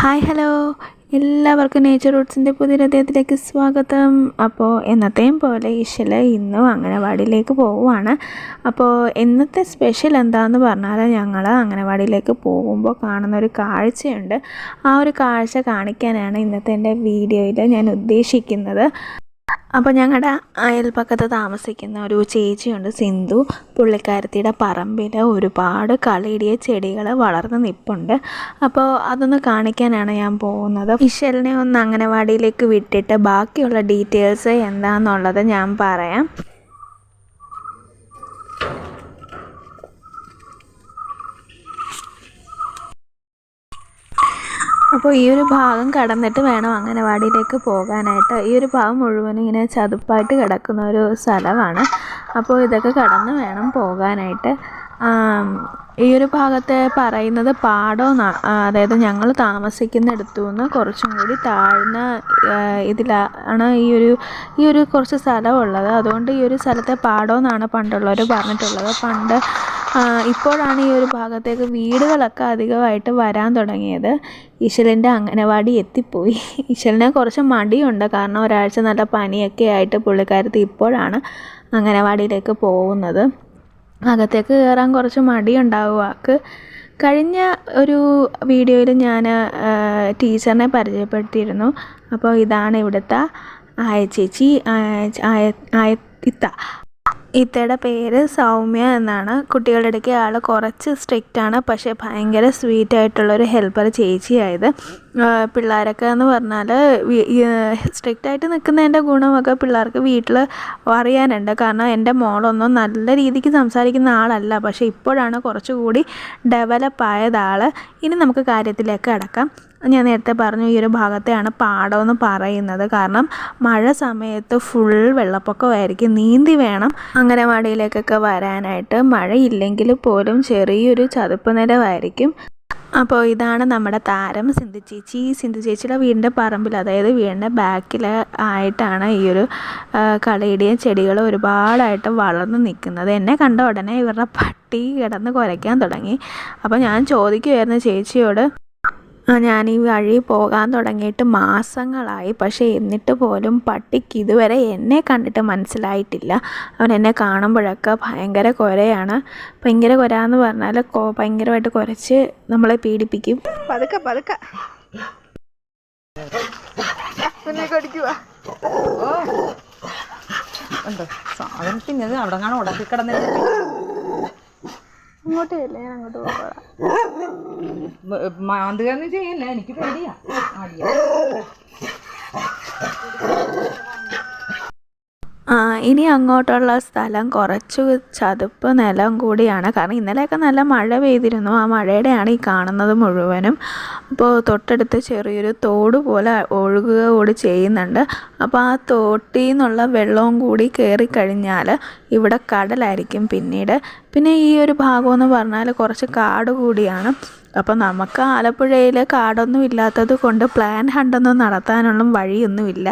Hi hello. എല്ലാവർക്കും nature റൂട്ട്സിന്റെ പുതിയ അദ്ദേഹത്തിലേക്ക് സ്വാഗതം. അപ്പോൾ എന്നത്തെയും പോലെ ഈശല ഇന്നും അംഗനവാടിയിലേക്ക് പോവുകയാണ് അപ്പോൾ ഇന്നത്തെ സ്പെഷ്യൽ എന്താണെന്ന് പറഞ്ഞാൽ ഞങ്ങൾ അംഗനവാടിയിലേക്ക് പോകുമ്പോൾ കാണുന്ന ഒരു കാഴ്ചയുണ്ട്. ആ ഒരു കാഴ്ച കാണിക്കാനാണ് ഇന്നത്തെ എന്റെ വീഡിയോയിൽ ഞാൻ ഉദ്ദേശിക്കുന്നത്. അപ്പോൾ ഞങ്ങളുടെ അയൽപ്പക്കത്ത് താമസിക്കുന്ന ഒരു ചേച്ചിയുണ്ട് സിന്ധു. പുള്ളിക്കാരത്തിയുടെ പറമ്പിൽ ഒരുപാട് കളിയിടിയ ചെടികൾ വളർന്ന് നിൽപ്പുണ്ട് അപ്പോൾ അതൊന്ന് കാണിക്കാനാണ് ഞാൻ പോകുന്നത്. ഇഷലിനെ ഒന്ന് അംഗനവാടിയിലേക്ക് വിട്ടിട്ട് ബാക്കിയുള്ള ഡീറ്റെയിൽസ് എന്താണെന്നുള്ളത് ഞാൻ പറയാം. അപ്പോൾ ഈ ഒരു ഭാഗം കടന്നിട്ട് വേണം അംഗനവാടിയിലേക്ക് പോകാനായിട്ട്. ഈ ഒരു ഭാഗം മുഴുവനും ഇങ്ങനെ ചതുപ്പായിട്ട് കിടക്കുന്ന ഒരു സ്ഥലമാണ്. അപ്പോൾ ഇതൊക്കെ കടന്ന് വേണം പോകാനായിട്ട്. ഈ ഒരു ഭാഗത്തെ പറയുന്നത് പാടോന്ന അതായത് ഞങ്ങൾ താമസിക്കുന്നിടത്തു നിന്ന് കുറച്ചും കൂടി താഴ്ന്ന ഇതിലാണ് ഈ ഒരു ഈ ഒരു കുറച്ച് സ്ഥലമുള്ളത് അതുകൊണ്ട് ഈ ഒരു സ്ഥലത്തെ പാടോന്നാണ് പണ്ടുള്ളവർ പറഞ്ഞിട്ടുള്ളത്. പണ്ട് ഇപ്പോഴാണ് ഈ ഒരു ഭാഗത്തേക്ക് വീടുകളൊക്കെ അധികമായിട്ട് വരാൻ തുടങ്ങിയത്. ഈശ്വലിന്റെ അംഗനവാടി എത്തിപ്പോയി. ഈശ്വലിനെ കുറച്ച് മടിയുണ്ട്. കാരണം ഒരാഴ്ച നല്ല പനിയൊക്കെ ആയിട്ട് പുള്ളിക്കാരത്തി ഇപ്പോഴാണ് അംഗനവാടിയിലേക്ക് പോകുന്നത്. അകത്തേക്ക് കയറാൻ കുറച്ച് മടിയുണ്ടാവും. ആൾക്ക് കഴിഞ്ഞ ഒരു വീഡിയോയിൽ ഞാൻ ടീച്ചറിനെ പരിചയപ്പെടുത്തിയിരുന്നു. അപ്പോൾ ഇതാണ് ഇവിടുത്തെ ആയ ചേച്ചി ആയ ആയ ഇത്ത. ഇത്തയുടെ പേര് സൗമ്യ എന്നാണ്. കുട്ടികളുടെ ഇടയ്ക്ക് ആൾ കുറച്ച് സ്ട്രിക്റ്റ് ആണ് പക്ഷേ ഭയങ്കര സ്വീറ്റ് ആയിട്ടുള്ളൊരു ഹെൽപ്പർ ചേച്ചിയായത് പിള്ളേരൊക്കെ എന്ന് പറഞ്ഞാൽ സ്ട്രിക്റ്റ് ആയിട്ട് നിൽക്കുന്നതിന്റെ ഗുണമൊക്കെ പിള്ളേർക്ക് വീട്ടിൽ അറിയാനുണ്ട്. കാരണം എന്റെ മോളൊന്നും നല്ല രീതിക്ക് സംസാരിക്കുന്ന ആളല്ല. പക്ഷേ ഇപ്പോഴാണ് കുറച്ചുകൂടി ഡെവലപ്പ് ആയത് ആൾ ഇനി നമുക്ക് കാര്യത്തിലേക്ക് അടക്കാം. ഞാൻ നേരത്തെ പറഞ്ഞു ഈ ഒരു ഭാഗത്തെയാണ് പാടമെന്ന് പറയുന്നത്. കാരണം മഴ സമയത്ത് ഫുൾ വെള്ളപ്പൊക്കമായിരിക്കും. നീന്തി വേണം. അങ്ങനവാടിയിലേക്കൊക്കെ വരാനായിട്ട് മഴയില്ലെങ്കിൽ പോലും ചെറിയൊരു ചതുപ്പ് നിലമായിരിക്കും അപ്പോൾ ഇതാണ് നമ്മുടെ താരം സിന്ധു ചേച്ചി. സിന്ധു ചേച്ചിയുടെ വീടിന്റെ പറമ്പിൽ അതായത് വീടിന്റെ ബാക്കിൽ ആയിട്ടാണ് ഈ ഒരു കളയുടെയും ചെടികൾ ഒരുപാടായിട്ട് വളർന്നു നിൽക്കുന്നത്. എന്നെ കണ്ട ഉടനെ ഇവരുടെ പട്ടി കിടന്ന് കുരയ്ക്കാൻ തുടങ്ങി. അപ്പോൾ ഞാൻ ചോദിക്കുമായിരുന്നു ചേച്ചിയോട് ഞാൻ ഈ വഴി പോകാൻ തുടങ്ങിയിട്ട് മാസങ്ങളായി. പക്ഷേ എന്നിട്ട് പോലും പട്ടിക്ക് ഇതുവരെ എന്നെ കണ്ടിട്ട് മനസ്സിലായിട്ടില്ല. അവൻ എന്നെ കാണുമ്പോഴൊക്കെ ഭയങ്കര കൊരയാണ്. ഭയങ്കര കൊര എന്ന് പറഞ്ഞാൽ കൊ- ഭയങ്കരമായിട്ട് കുരച്ച് നമ്മളെ പീഡിപ്പിക്കും. പതുക്കെ പതുക്കെ. സാധനത്തിന് അവിടെ കാണാൻ ഉടക്കി കിടന്നിട്ട് അങ്ങോട്ടേ ഇല്ല ഞാൻ അങ്ങോട്ട് പോകാം മാന്തുകയെന്ന് ചെയ്യല്ല? എനിക്ക് പേടിയാ. ആദ്യം ആ ഇനി അങ്ങോട്ടുള്ള സ്ഥലം കുറച്ച് ചതുപ്പ് നിലം കൂടിയാണ്. കാരണം ഇന്നലെയൊക്കെ നല്ല മഴ പെയ്തിരുന്നു. ആ മഴയുടെയാണ് ഈ കാണുന്നത് മുഴുവനും. അപ്പോൾ തൊട്ടടുത്ത് ചെറിയൊരു തോട് പോലെ ഒഴുകുക കൂടി ചെയ്യുന്നുണ്ട്. അപ്പോൾ ആ തോട്ടിൽ നിന്നുള്ള വെള്ളവും കൂടി കയറി കഴിഞ്ഞാൽ ഇവിടെ കടലായിരിക്കും പിന്നീട്. പിന്നെ ഈ ഒരു ഭാഗമെന്ന് പറഞ്ഞാൽ കുറച്ച് കാട് കൂടിയാണ്. അപ്പോൾ നമുക്ക് ആലപ്പുഴയിൽ കാടൊന്നും ഇല്ലാത്തത് കൊണ്ട് പ്ലാൻ ഹണ്ടൊന്നും നടത്താനുള്ള വഴിയൊന്നുമില്ല.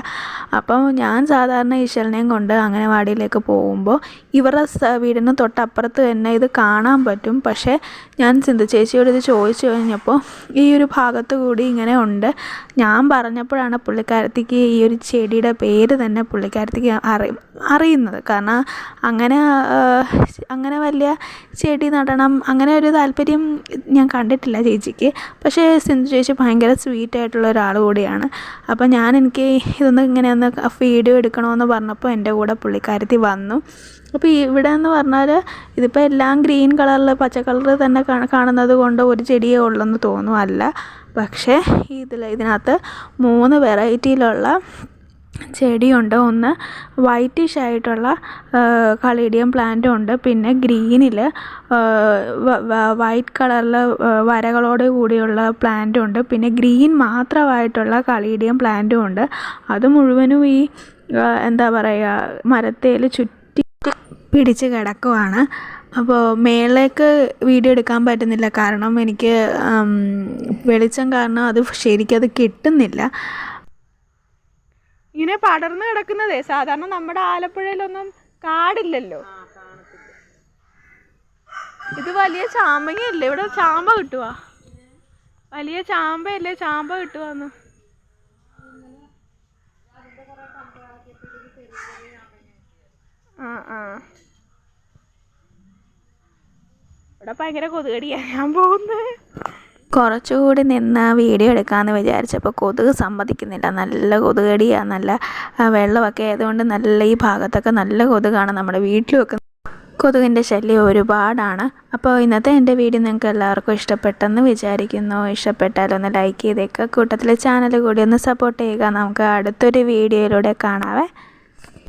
അപ്പം ഞാൻ സാധാരണ ഈശ്വരനെയും കൊണ്ട് അംഗനവാടിയിലേക്ക് പോകുമ്പോൾ ഇവരുടെ വീടിന് തൊട്ടപ്പുറത്ത് തന്നെ ഇത് കാണാൻ പറ്റും. പക്ഷേ ഞാൻ സിന്ധു ചേച്ചിയോട് ഇത് ചോദിച്ചു കഴിഞ്ഞപ്പോൾ ഈ ഒരു ഭാഗത്ത് കൂടി ഇങ്ങനെ ഉണ്ട്. ഞാൻ പറഞ്ഞപ്പോഴാണ് പുള്ളിക്കാരത്തിക്ക് ഈ ഒരു ചെടിയുടെ പേര് തന്നെ പുള്ളിക്കാരത്തിക്ക് അറി അറിയുന്നത്. കാരണം അങ്ങനെ അങ്ങനെ വലിയ ചെടി നടണം അങ്ങനെ ഒരു താല്പര്യം ഞാൻ കണ്ടിട്ടില്ല ചേച്ചിക്ക്. പക്ഷേ സിന്ധു ചേച്ചി ഭയങ്കര സ്വീറ്റായിട്ടുള്ള ഒരാൾ കൂടിയാണ്. അപ്പോൾ ഞാൻ എനിക്ക് ഇതൊന്ന് ഇങ്ങനെ ഒന്ന് വീഡിയോ എടുക്കണമെന്ന് പറഞ്ഞപ്പോൾ എന്റെ കൂടെ പുള്ളിക്കാരത്തി വന്നു. അപ്പോൾ ഇവിടെ എന്ന് പറഞ്ഞാൽ ഇതിപ്പോൾ എല്ലാം ഗ്രീൻ കളറിൽ പച്ച കളർ തന്നെ കാണുന്നത് കൊണ്ട് ഒരു ചെടിയേ ഉള്ളെന്ന് തോന്നുമല്ല പക്ഷേ ഇതിൽ ഇതിനകത്ത് മൂന്ന് വെറൈറ്റിയിലുള്ള ചെടിയുണ്ട്. ഒന്ന് വൈറ്റിഷ് ആയിട്ടുള്ള കളീഡിയം പ്ലാന്റും ഉണ്ട്. പിന്നെ ഗ്രീനിൽ വൈറ്റ് കളറിൽ വരകളോട് കൂടിയുള്ള പ്ലാന്റും ഉണ്ട്. പിന്നെ ഗ്രീൻ മാത്രമായിട്ടുള്ള കളീഡിയം പ്ലാന്റും ഉണ്ട്. അത് മുഴുവനും ഈ എന്താ പറയുക മരത്തേൽ ചുറ്റി പിടിച്ച് കിടക്കുവാണ്. അപ്പോൾ മേളിലേക്ക് വീഡിയോ എടുക്കാൻ പറ്റുന്നില്ല. കാരണം എനിക്ക് വെളിച്ചം കാരണം അത് ശരിക്കും അത് കിട്ടുന്നില്ല. ഇങ്ങനെ പടർന്ന് കിടക്കുന്നതേ. സാധാരണ നമ്മുടെ ആലപ്പുഴയിലൊന്നും കാടില്ലല്ലോ. ഇത് വലിയ ചാമ്പങ്ങയല്ലേ ഇവിടെ ചാമ്പ കിട്ടുവാ. വലിയ ചാമ്പയല്ലേ? ചാമ്പ കിട്ടുവാന്ന്. ആ ആ. ഇവിടെ ഭയങ്കര കൊതുകടിയാ ഞാൻ പോകുന്നത്. കുറച്ചുകൂടി നിന്ന് വീഡിയോ എടുക്കാമെന്ന് വിചാരിച്ചപ്പോൾ കൊതുക് സമ്മതിക്കുന്നില്ല. നല്ല കൊതുകടിയാണ് നല്ല വെള്ളമൊക്കെ ആയതുകൊണ്ട് നല്ല ഈ ഭാഗത്തൊക്കെ നല്ല കൊതുകാണ് നമ്മുടെ വീട്ടിലുമൊക്കെ കൊതുകിന്റെ ശല്യം ഒരുപാടാണ്. അപ്പോൾ ഇന്നത്തെ എന്റെ വീഡിയോ നിങ്ങൾക്ക് എല്ലാവർക്കും ഇഷ്ടപ്പെട്ടെന്ന് വിചാരിക്കുന്നു. ഇഷ്ടപ്പെട്ടാലൊന്ന് ലൈക്ക് ചെയ്തേക്കുക കൂട്ടത്തിൽ ചാനൽ കൂടി ഒന്ന് സപ്പോർട്ട് ചെയ്യുക. നമുക്ക് അടുത്തൊരു വീഡിയോയിലൂടെ കാണാവേ.